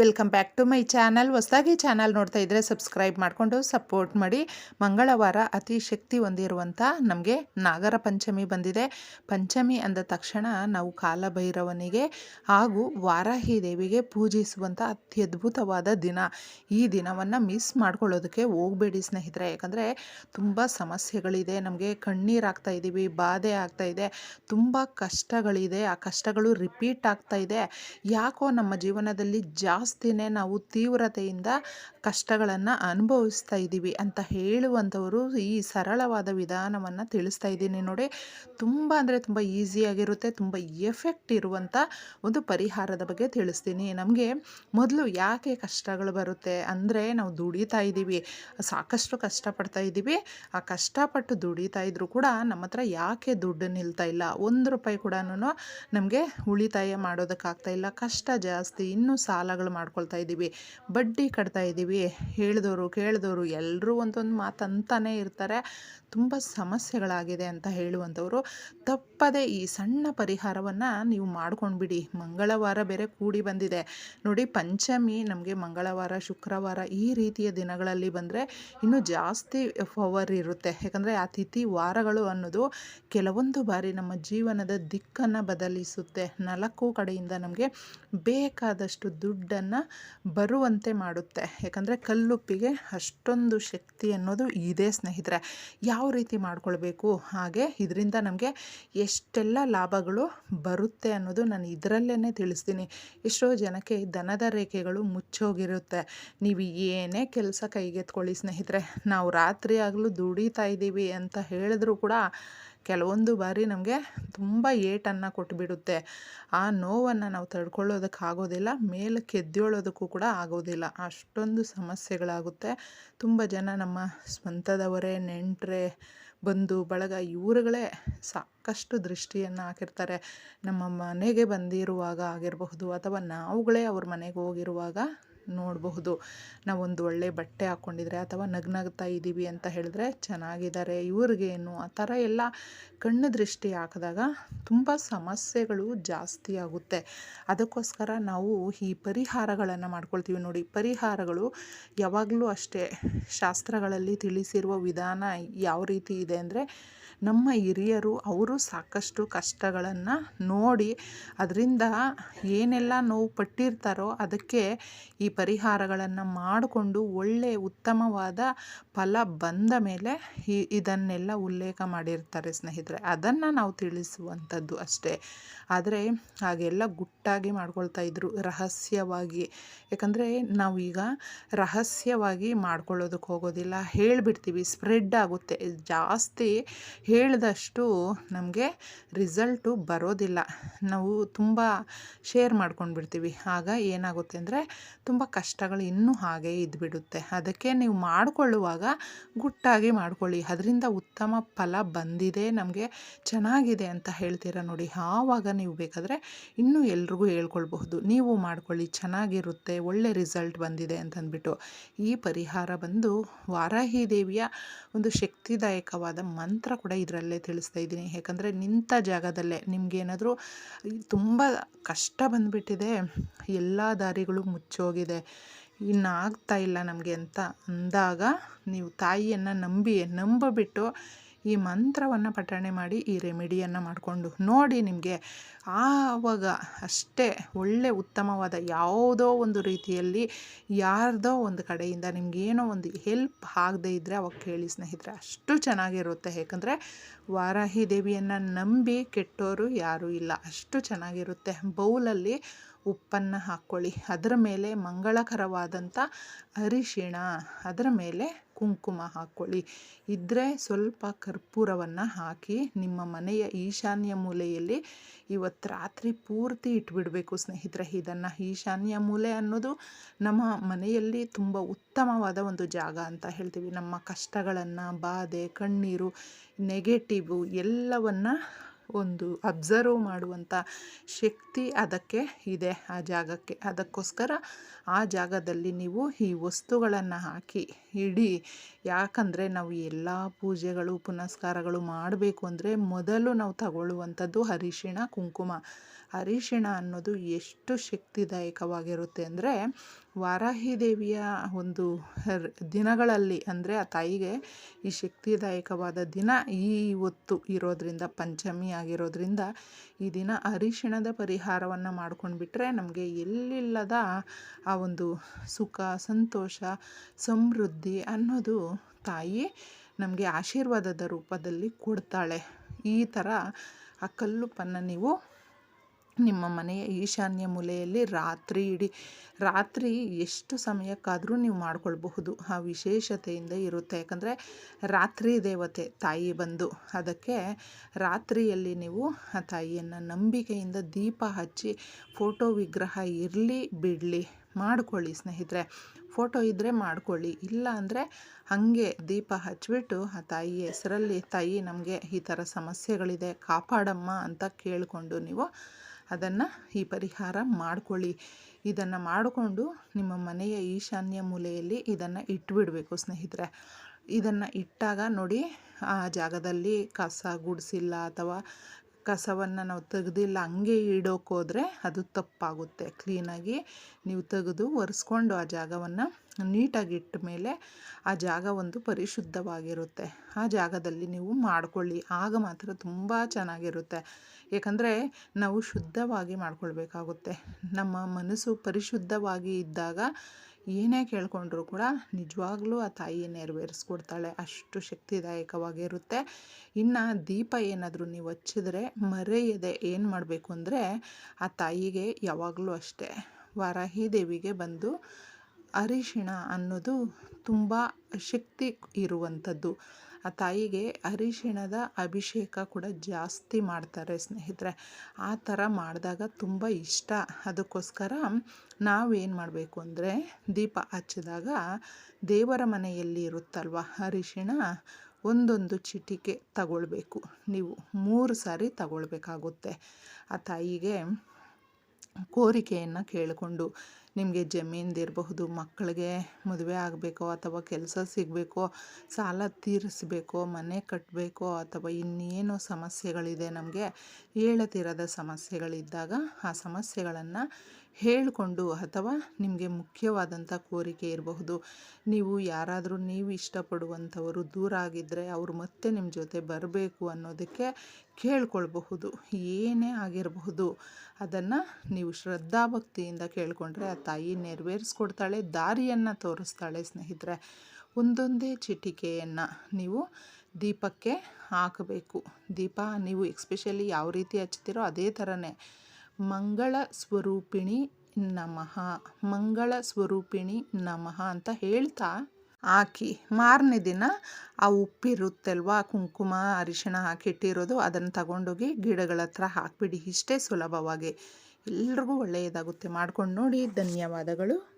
Welcome back to my channel ಹೊಸದಾಗಿ channel ನೋಡ್ತಾ ಇದ್ದರೆ ಸಬ್ಸ್ಕ್ರೈಬ್ ಮಾಡಿಕೊಂಡು ಸಪೋರ್ಟ್ ಮಾಡಿ. ಮಂಗಳವಾರ ಅತಿ ಶಕ್ತಿ ಹೊಂದಿರುವಂಥ ನಮಗೆ ನಾಗರ ಪಂಚಮಿ ಬಂದಿದೆ. ಪಂಚಮಿ ಅಂದ ತಕ್ಷಣ ನಾವು ಕಾಲಭೈರವನಿಗೆ ಹಾಗೂ ವಾರಾಹಿ ದೇವಿಗೆ ಪೂಜಿಸುವಂಥ ಅತ್ಯದ್ಭುತವಾದ ದಿನ. ಈ ದಿನವನ್ನು ಮಿಸ್ ಮಾಡ್ಕೊಳ್ಳೋದಕ್ಕೆ ಹೋಗಬೇಡಿ ಸ್ನೇಹಿತರೆ. ಯಾಕಂದರೆ ತುಂಬ ಸಮಸ್ಯೆಗಳಿದೆ. ನಮಗೆ ಕಣ್ಣೀರಾಗ್ತಾ ಇದ್ದೀವಿ ಬಾಧೆ ಆಗ್ತಾ ಇದೆ, ತುಂಬ ಕಷ್ಟಗಳಿದೆ. ಆ ಕಷ್ಟಗಳು ರಿಪೀಟ್ ಆಗ್ತಾ ಇದೆ. ಯಾಕೋ ನಮ್ಮ ಜೀವನದಲ್ಲಿ ಜಾಸ್ತಿನೇ ನಾವು ತೀವ್ರತೆಯಿಂದ ಕಷ್ಟಗಳನ್ನು ಅನುಭವಿಸ್ತಾ ಇದ್ದೀವಿ ಅಂತ ಹೇಳುವಂಥವರು ಈ ಸರಳವಾದ ವಿಧಾನವನ್ನು ತಿಳಿಸ್ತಾ ಇದ್ದೀನಿ ನೋಡಿ. ತುಂಬ ಅಂದರೆ ತುಂಬ ಈಸಿಯಾಗಿರುತ್ತೆ ತುಂಬ ಎಫೆಕ್ಟ್ ಇರುವಂಥ ಒಂದು ಪರಿಹಾರದ ಬಗ್ಗೆ ತಿಳಿಸ್ತೀನಿ. ನಮಗೆ ಮೊದಲು ಯಾಕೆ ಕಷ್ಟಗಳು ಬರುತ್ತೆ ಅಂದರೆ ನಾವು ದುಡಿತಾ ಇದ್ದೀವಿ ಸಾಕಷ್ಟು ಕಷ್ಟಪಡ್ತಾ ಇದ್ದೀವಿ ಆ ಕಷ್ಟಪಟ್ಟು ದುಡಿತಾ ಇದ್ದರೂ ಕೂಡ ನಮ್ಮ ಹತ್ರ ಯಾಕೆ ದುಡ್ಡು ನಿಲ್ತಾ ಇಲ್ಲ? ಒಂದು ರೂಪಾಯಿ ಕೂಡ ನಮಗೆ ಉಳಿತಾಯ ಮಾಡೋದಕ್ಕಾಗ್ತಾ ಇಲ್ಲ. ಕಷ್ಟ ಜಾಸ್ತಿ, ಇನ್ನೂ ಸಾಲಗಳು ಮಾಡ್ಕೊಳ್ತಾ ಇದ್ದೀವಿ, ಬಡ್ಡಿ ಕಟ್ತಾ ಇದ್ದೀವಿ. ಹೇಳಿದವರು, ಕೇಳಿದವರು ಎಲ್ಲರೂ ಒಂದೊಂದು ಮಾತು ಇರ್ತಾರೆ. ತುಂಬ ಸಮಸ್ಯೆಗಳಾಗಿದೆ ಅಂತ ಹೇಳುವಂಥವರು. ತಪ್ಪದೆ ಈ ಸಣ್ಣ ಪರಿಹಾರವನ್ನು ನೀವು ಮಾಡ್ಕೊಂಡ್ಬಿಡಿ. ಮಂಗಳವಾರ ಬೇರೆ ಕೂಡಿ ಬಂದಿದೆ. ನೋಡಿ, ಪಂಚಮಿ ನಮಗೆ ಮಂಗಳವಾರ, ಶುಕ್ರವಾರ ಈ ರೀತಿಯ ದಿನಗಳಲ್ಲಿ ಬಂದರೆ ಇನ್ನೂ ಜಾಸ್ತಿ ಪವರ್ ಇರುತ್ತೆ. ಯಾಕಂದರೆ ಆ ತಿಥಿ ವಾರಗಳು ಅನ್ನೋದು ಕೆಲವೊಂದು ಬಾರಿ ನಮ್ಮ ಜೀವನದ ದಿಕ್ಕನ್ನು ಬದಲಿಸುತ್ತೆ. ನಾಲ್ಕು ಕಡೆಯಿಂದ ನಮಗೆ ಬೇಕಾದಷ್ಟು ದುಡ್ಡನ್ನು ಬರುವಂತೆ ಮಾಡುತ್ತೆ. ಯಾಕಂದರೆ ಕಲ್ಲುಪ್ಪಿಗೆ ಅಷ್ಟೊಂದು ಶಕ್ತಿ ಅನ್ನೋದು ಇದೆ ಸ್ನೇಹಿತರೆ. ಯಾವ ರೀತಿ ಮಾಡ್ಕೊಳ್ಬೇಕು? ಹಾಗೆ ಇದರಿಂದ ನಮಗೆ ಎಷ್ಟೆಲ್ಲ ಲಾಭಗಳು ಬರುತ್ತೆ ಅನ್ನೋದು ನಾನು ಇದರಲ್ಲೇ ತಿಳಿಸ್ತೀನಿ. ಎಷ್ಟೋ ಜನಕ್ಕೆ ದನದ ರೇಖೆಗಳು ಮುಚ್ಚೋಗಿರುತ್ತೆ. ನೀವು ಏನೇ ಕೆಲಸ ಕೈಗೆತ್ಕೊಳ್ಳಿ ಸ್ನೇಹಿತರೆ. ನಾವು ರಾತ್ರಿ ಆಗಲೂ ದುಡಿತಾ ಇದ್ದೀವಿ ಅಂತ ಹೇಳಿದ್ರು ಕೂಡ ಕೆಲವೊಂದು ಬಾರಿ ನಮಗೆ ತುಂಬ ಏಟನ್ನು ಕೊಟ್ಬಿಡುತ್ತೆ. ಆ ನೋವನ್ನು ನಾವು ತಡ್ಕೊಳ್ಳೋದಕ್ಕಾಗೋದಿಲ್ಲ ಮೇಲೆ ಕೆದ್ದೇಳೋದಕ್ಕೂ ಕೂಡ ಆಗೋದಿಲ್ಲ. ಅಷ್ಟೊಂದು ಸಮಸ್ಯೆಗಳಾಗುತ್ತೆ. ತುಂಬ ಜನ ನಮ್ಮ ಸ್ವಂತದವರೇ, ನೆಂಟರೇ ಬಂಧು ಬಳಗ ಇವರುಗಳೇ ಸಾಕಷ್ಟು ದೃಷ್ಟಿಯನ್ನು ಹಾಕಿರ್ತಾರೆ. ನಮ್ಮ ಮನೆಗೆ ಬಂದಿರುವಾಗ ಆಗಿರಬಹುದು ಅಥವಾ ನಾವುಗಳೇ ಅವ್ರ ಮನೆಗೆ ಹೋಗಿರುವಾಗ ನೋಡಬಹುದು. ನಾವೊಂದು ಒಳ್ಳೆ ಬಟ್ಟೆ ಹಾಕ್ಕೊಂಡಿದ್ರೆ ಅಥವಾ ನಗ್ನಗ್ತಾ ಇದ್ದೀವಿ ಅಂತ ಹೇಳಿದ್ರೆ ಚೆನ್ನಾಗಿದ್ದಾರೆ. ಇವ್ರಿಗೇನು ಆ ಥರ ಎಲ್ಲ ಕಣ್ಣು ದೃಷ್ಟಿ ಹಾಕಿದಾಗ ತುಂಬ ಸಮಸ್ಯೆಗಳು ಜಾಸ್ತಿ ಆಗುತ್ತೆ. ಅದಕ್ಕೋಸ್ಕರ ನಾವು ಈ ಪರಿಹಾರಗಳನ್ನು ಮಾಡ್ಕೊಳ್ತೀವಿ ನೋಡಿ. ಪರಿಹಾರಗಳು ಯಾವಾಗಲೂ ಅಷ್ಟೇ ಶಾಸ್ತ್ರಗಳಲ್ಲಿ ತಿಳಿಸಿರುವ ವಿಧಾನ ಯಾವ ರೀತಿ ಇದೆ ಅಂದರೆ ನಮ್ಮ ಹಿರಿಯರು ಅವರು ಸಾಕಷ್ಟು ಕಷ್ಟಗಳನ್ನು ನೋಡಿ ಅದರಿಂದ ಏನೆಲ್ಲ ನೋವು ಪಟ್ಟಿರ್ತಾರೋ ಅದಕ್ಕೆ ಈ ಪರಿಹಾರಗಳನ್ನು ಮಾಡಿಕೊಂಡು ಒಳ್ಳೆಯ ಉತ್ತಮವಾದ ಫಲ ಬಂದ ಮೇಲೆ ಇದನ್ನೆಲ್ಲ ಉಲ್ಲೇಖ ಮಾಡಿರ್ತಾರೆ ಸ್ನೇಹಿತರೆ. ಅದನ್ನು ನಾವು ತಿಳಿಸುವಂಥದ್ದು ಅಷ್ಟೇ. ಆದರೆ ಹಾಗೆಲ್ಲ ಗುಟ್ಟಾಗಿ ಮಾಡ್ಕೊಳ್ತಾ ಇದ್ರು ರಹಸ್ಯವಾಗಿ. ಯಾಕಂದರೆ ನಾವೀಗ ರಹಸ್ಯವಾಗಿ ಮಾಡ್ಕೊಳ್ಳೋದಕ್ಕೆ ಹೋಗೋದಿಲ್ಲ. ಹೇಳಿಬಿಡ್ತೀವಿ ಸ್ಪ್ರೆಡ್ ಆಗುತ್ತೆ. ಜಾಸ್ತಿ ಹೇಳಿದಷ್ಟು ನಮಗೆ ರಿಸಲ್ಟು ಬರೋದಿಲ್ಲ. ನಾವು ತುಂಬ ಶೇರ್ ಮಾಡ್ಕೊಂಡು ಬಿಡ್ತೀವಿ ಆಗ ಏನಾಗುತ್ತೆ ಅಂದರೆ ತುಂಬ ಕಷ್ಟಗಳು ಇನ್ನೂ ಹಾಗೆ ಇದ್ದುಬಿಡುತ್ತೆ ಅದಕ್ಕೆ ನೀವು ಮಾಡಿಕೊಳ್ಳುವಾಗ ಗುಟ್ಟಾಗಿ ಮಾಡ್ಕೊಳ್ಳಿ. ಅದರಿಂದ ಉತ್ತಮ ಫಲ ಬಂದಿದೆ, ನಮಗೆ ಚೆನ್ನಾಗಿದೆ ಅಂತ ಹೇಳ್ತೀರಾ ನೋಡಿ. ಆವಾಗ ನೀವು ಬೇಕಾದರೆ ಇನ್ನೂ ಎಲ್ರಿಗೂ ಹೇಳ್ಕೊಳ್ಬಹುದು. ನೀವು ಮಾಡ್ಕೊಳ್ಳಿ, ಚೆನ್ನಾಗಿರುತ್ತೆ, ಒಳ್ಳೆ ರಿಸಲ್ಟ್ ಬಂದಿದೆ ಅಂತಂದ್ಬಿಟ್ಟು. ಈ ಪರಿಹಾರ ಬಂದು ವಾರಾಹಿ ದೇವಿಯ ಒಂದು ಶಕ್ತಿದಾಯಕವಾದ ಮಂತ್ರ ಕೂಡ ಇದರಲ್ಲೇ ತಿಳಿಸ್ತಾ ಇದ್ದೀನಿ. ಯಾಕಂದರೆ ನಿಂತ ಜಾಗದಲ್ಲೇ ನಿಮಗೇನಾದರೂ ತುಂಬ ಕಷ್ಟ ಬಂದುಬಿಟ್ಟಿದೆ, ಎಲ್ಲ ದಾರಿಗಳು ಮುಚ್ಚೋಗಿದೆ ಇನ್ನು ಆಗ್ತಾ ಇಲ್ಲ ನಮಗೆ ಅಂತ ಅಂದಾಗ ನೀವು ತಾಯಿಯನ್ನು ನಂಬಿ, ನಂಬಿಬಿಟ್ಟು ಈ ಮಂತ್ರವನ್ನು ಪಠಣೆ ಮಾಡಿ ಈ ರೆಮಿಡಿಯನ್ನು ಮಾಡಿಕೊಂಡು ನೋಡಿ ನಿಮಗೆ ಆವಾಗ ಅಷ್ಟೇ ಒಳ್ಳೆ ಉತ್ತಮವಾದ ಯಾವುದೋ ಒಂದು ರೀತಿಯಲ್ಲಿ ಯಾರ್ದೋ ಒಂದು ಕಡೆಯಿಂದ ನಿಮಗೇನೋ ಒಂದು ಹೆಲ್ಪ್ ಆಗದೇ ಇದ್ದರೆ ಅವಾಗ ಕೇಳಿ ಸ್ನೇಹಿತರೆ ಅಷ್ಟು ಚೆನ್ನಾಗಿರುತ್ತೆ. ಏಕೆಂದರೆ ವಾರಾಹಿ ದೇವಿಯನ್ನು ನಂಬಿ ಕೆಟ್ಟೋರು ಯಾರೂ ಇಲ್ಲ. ಅಷ್ಟು ಚೆನ್ನಾಗಿರುತ್ತೆ. ಬೌಲಲ್ಲಿ ಉಪ್ಪನ್ನು ಹಾಕ್ಕೊಳ್ಳಿ. ಅದರ ಮೇಲೆ ಮಂಗಳಕರವಾದಂಥ ಅರಿಶಿಣ, ಅದರ ಮೇಲೆ ಕುಂಕುಮ ಹಾಕ್ಕೊಳ್ಳಿ. ಇದ್ದರೆ ಸ್ವಲ್ಪ ಕರ್ಪೂರವನ್ನು ಹಾಕಿ ನಿಮ್ಮ ಮನೆಯ ಈಶಾನ್ಯ ಮೂಲೆಯಲ್ಲಿ ಇವತ್ತು ರಾತ್ರಿ ಪೂರ್ತಿ ಇಟ್ಬಿಡಬೇಕು ಸ್ನೇಹಿತರೆ. ಇದನ್ನು ಈಶಾನ್ಯ ಮೂಲೆ ಅನ್ನೋದು ನಮ್ಮ ಮನೆಯಲ್ಲಿ ತುಂಬ ಉತ್ತಮವಾದ ಒಂದು ಜಾಗ ಅಂತ ಹೇಳ್ತೀವಿ. ನಮ್ಮ ಕಷ್ಟಗಳನ್ನು, ಬಾಧೆ, ಕಣ್ಣೀರು ನೆಗೆಟಿವು ಎಲ್ಲವನ್ನು ಒಂದು ಅಬ್ಸರ್ವ್ ಮಾಡುವಂಥ ಶಕ್ತಿ ಅದಕ್ಕೆ ಇದೆ ಆ ಜಾಗಕ್ಕೆ. ಅದಕ್ಕೋಸ್ಕರ ಆ ಜಾಗದಲ್ಲಿ ನೀವು ಈ ವಸ್ತುಗಳನ್ನು ಹಾಕಿ, ಇಡಿ ಯಾಕಂದರೆ ನಾವು ಎಲ್ಲ ಪೂಜೆಗಳು, ಪುನಸ್ಕಾರಗಳು ಮಾಡಬೇಕು ಅಂದರೆ ಮೊದಲು ನಾವು ತಗೊಳ್ಳುವಂಥದ್ದು ಅರಿಶಿಣ, ಕುಂಕುಮ. ಅರಿಶಿಣ ಅನ್ನೋದು ಎಷ್ಟು ಶಕ್ತಿದಾಯಕವಾಗಿರುತ್ತೆ ಅಂದರೆ ವಾರಾಹಿ ದೇವಿಯ ಒಂದು ದಿನಗಳಲ್ಲಿ ಅಂದರೆ ಆ ತಾಯಿಗೆ ಈ ಶಕ್ತಿದಾಯಕವಾದ ದಿನ ಈ ಹೊತ್ತು ಇರೋದ್ರಿಂದ ಪಂಚಮಿ ಆಗಿರೋದ್ರಿಂದ ಈ ದಿನ ಅರಿಶಿಣದ ಪರಿಹಾರವನ್ನು ಮಾಡ್ಕೊಂಡ್ಬಿಟ್ರೆ ನಮಗೆ ಎಲ್ಲಿಲ್ಲದ ಆ ಒಂದು ಸುಖ, ಸಂತೋಷ, ಸಮೃದ್ಧಿ ಅನ್ನೋದು ತಾಯಿ ನಮಗೆ ಆಶೀರ್ವಾದದ ರೂಪದಲ್ಲಿ ಕೊಡ್ತಾಳೆ. ಈ ಥರ ಆ ಕಲ್ಲುಪ್ಪನ್ನು ನೀವು ನಿಮ್ಮ ಮನೆಯ ಈಶಾನ್ಯ ಮೂಲೆಯಲ್ಲಿ ರಾತ್ರಿ ಇಡೀ, ರಾತ್ರಿ ಎಷ್ಟು ಸಮಯಕ್ಕಾದರೂ ನೀವು ಮಾಡಿಕೊಳ್ಬಹುದು. ಆ ವಿಶೇಷತೆಯಿಂದ ಇರುತ್ತೆ. ಯಾಕಂದರೆ ರಾತ್ರಿ ದೇವತೆ, ತಾಯಿ ಬಂದು. ಅದಕ್ಕೆ ರಾತ್ರಿಯಲ್ಲಿ ನೀವು ಆ ತಾಯಿಯನ್ನು ನಂಬಿಕೆಯಿಂದ ದೀಪ ಹಚ್ಚಿ, ಫೋಟೋ ವಿಗ್ರಹ ಇರಲಿ, ಬಿಡಲಿ ಮಾಡ್ಕೊಳ್ಳಿ ಸ್ನೇಹಿತರೆ. ಫೋಟೋ ಇದ್ದರೆ ಮಾಡ್ಕೊಳ್ಳಿ. ಇಲ್ಲ ಅಂದರೆ ಹಾಗೆ ದೀಪ ಹಚ್ಚಿಬಿಟ್ಟು ಆ ತಾಯಿ ಹೆಸರಲ್ಲಿ, ತಾಯಿ, ನಮಗೆ ಈ ಥರ ಸಮಸ್ಯೆಗಳಿದೆ, ಕಾಪಾಡಮ್ಮ ಅಂತ ಕೇಳಿಕೊಂಡು ನೀವು ಅದನ್ನು ಈ ಪರಿಹಾರ ಮಾಡಿಕೊಳ್ಳಿ. ಇದನ್ನು ಮಾಡಿಕೊಂಡು ನಿಮ್ಮ ಮನೆಯ ಈಶಾನ್ಯ ಮೂಲೆಯಲ್ಲಿ ಇದನ್ನು ಇಟ್ಬಿಡಬೇಕು ಸ್ನೇಹಿತರೆ. ಇದನ್ನು ಇಟ್ಟಾಗ ನೋಡಿ ಆ ಜಾಗದಲ್ಲಿ ಕಸ, ಗುಡಿಸಿಲ್ಲ ಅಥವಾ ಕಸವನ್ನು ನಾವು ತೆಗೆದಿಲ್ಲ, ಹಂಗೆ ಇಡೋಕ್ಕೋದ್ರೆ ಅದು ತಪ್ಪಾಗುತ್ತೆ. ಕ್ಲೀನಾಗಿ ನೀವು ತೆಗೆದು ಒರೆಸ್ಕೊಂಡು ಆ ಜಾಗವನ್ನು ನೀಟಾಗಿ ಇಟ್ಟ ಮೇಲೆ ಆ ಜಾಗ ಒಂದು ಪರಿಶುದ್ಧವಾಗಿರುತ್ತೆ. ಆ ಜಾಗದಲ್ಲಿ ನೀವು ಮಾಡಿಕೊಳ್ಳಿ. ಆಗ ಮಾತ್ರ ತುಂಬ ಚೆನ್ನಾಗಿರುತ್ತೆ. ಏಕೆಂದರೆ ನಾವು ಶುದ್ಧವಾಗಿ ಮಾಡಿಕೊಳ್ಬೇಕಾಗುತ್ತೆ. ನಮ್ಮ ಮನಸ್ಸು ಪರಿಶುದ್ಧವಾಗಿ ಇದ್ದಾಗ ಏನೇ ಕೇಳ್ಕೊಂಡ್ರೂ ಕೂಡ ನಿಜವಾಗ್ಲೂ ಆ ತಾಯಿ ನೆರವೇರಿಸ್ಕೊಡ್ತಾಳೆ. ಅಷ್ಟು ಶಕ್ತಿದಾಯಕವಾಗಿರುತ್ತೆ. ಇನ್ನು ದೀಪ ಏನಾದರೂ ನೀವು ಹಚ್ಚಿದ್ರೆ ಮರೆಯದೆ ಏನು ಮಾಡಬೇಕು ಅಂದರೆ ಆ ತಾಯಿಗೆ ಯಾವಾಗಲೂ ಅಷ್ಟೇ. ವಾರಾಹಿ ದೇವಿಗೆ ಬಂದು ಅರಿಶಿಣ ಅನ್ನೋದು ತುಂಬ ಶಕ್ತಿ ಇರುವಂಥದ್ದು. ಆ ತಾಯಿಗೆ ಅರಿಶಿಣದ ಅಭಿಷೇಕ ಕೂಡ ಜಾಸ್ತಿ ಮಾಡ್ತಾರೆ ಸ್ನೇಹಿತರೆ. ಆ ಥರ ಮಾಡಿದಾಗ ತುಂಬ ಇಷ್ಟ. ಅದಕ್ಕೋಸ್ಕರ ನಾವೇನು ಮಾಡಬೇಕು ಅಂದರೆ ದೀಪ ಹಚ್ಚಿದಾಗ ದೇವರ ಮನೆಯಲ್ಲಿ ಇರುತ್ತಲ್ವ ಅರಿಶಿಣ ಒಂದೊಂದು ಚಿಟಿಕೆ ತಗೊಳ್ಬೇಕು. ನೀವು ಮೂರು ಸಾರಿ ತಗೊಳ್ಬೇಕಾಗುತ್ತೆ. ಆ ತಾಯಿಗೆ ಕೋರಿಕೆಯನ್ನು ಕೇಳಿಕೊಂಡು ನಿಮಗೆ ಜಮೀನ್ದಿರಬಹುದು, ಮಕ್ಕಳಿಗೆ ಮದುವೆ ಆಗಬೇಕೋ ಅಥವಾ ಕೆಲಸ ಸಿಗಬೇಕೋ, ಸಾಲ ತೀರಿಸ್ಬೇಕೋ, ಮನೆ ಕಟ್ಟಬೇಕೋ ಅಥವಾ ಇನ್ನೇನೋ ಸಮಸ್ಯೆಗಳಿದೆ ನಮಗೆ ಹೇಳತಿರದ ಸಮಸ್ಯೆಗಳಿದ್ದಾಗ ಆ ಸಮಸ್ಯೆಗಳನ್ನು ಹೇಳಿಕೊಂಡು ಅಥವಾ ನಿಮಗೆ ಮುಖ್ಯವಾದಂಥ ಕೋರಿಕೆ ಇರಬಹುದು. ನೀವು ಯಾರಾದರೂ ನೀವು ಇಷ್ಟಪಡುವಂಥವರು ದೂರ ಆಗಿದ್ದರೆ ಅವರು ಮತ್ತೆ ನಿಮ್ಮ ಜೊತೆ ಬರಬೇಕು ಅನ್ನೋದಕ್ಕೆ ಕೇಳ್ಕೊಳ್ಬಹುದು. ಏನೇ ಆಗಿರಬಹುದು. ಅದನ್ನು ನೀವು ಶ್ರದ್ಧಾಭಕ್ತಿಯಿಂದ ಕೇಳಿಕೊಂಡ್ರೆ ಆ ತಾಯಿ ನೆರವೇರಿಸ್ಕೊಡ್ತಾಳೆ, ದಾರಿಯನ್ನು ತೋರಿಸ್ತಾಳೆ ಸ್ನೇಹಿತರೆ. ಒಂದೊಂದೇ ಚಿಟಿಕೆಯನ್ನು ನೀವು ದೀಪಕ್ಕೆ ಹಾಕಬೇಕು. ದೀಪ ನೀವು ಎಕ್ಸ್ಪೆಷಲಿ ಯಾವ ರೀತಿ ಹಚ್ತೀರೋ ಅದೇ ಥರನೇ. ಮಂಗಳ ಸ್ವರೂಪಿಣಿ ನಮಃ, ಮಂಗಳ ಸ್ವರೂಪಿಣಿ ನಮಃ ಅಂತ ಹೇಳ್ತಾ ಹಾಕಿ ಮಾರನೇ ದಿನ ಆ ಉಪ್ಪಿರುತ್ತಲ್ವಾ, ಕುಂಕುಮ, ಅರಿಶಿಣ ಹಾಕಿಟ್ಟಿರೋದು ಅದನ್ನು ತಗೊಂಡೋಗಿ ಗಿಡಗಳ ಹತ್ರ ಹಾಕಿಬಿಡಿ, ಇಷ್ಟೇ ಸುಲಭವಾಗಿ. ಎಲ್ರಿಗೂ ಒಳ್ಳೆಯದಾಗುತ್ತೆ. ಮಾಡ್ಕೊಂಡು ನೋಡಿ, ಧನ್ಯವಾದಗಳು.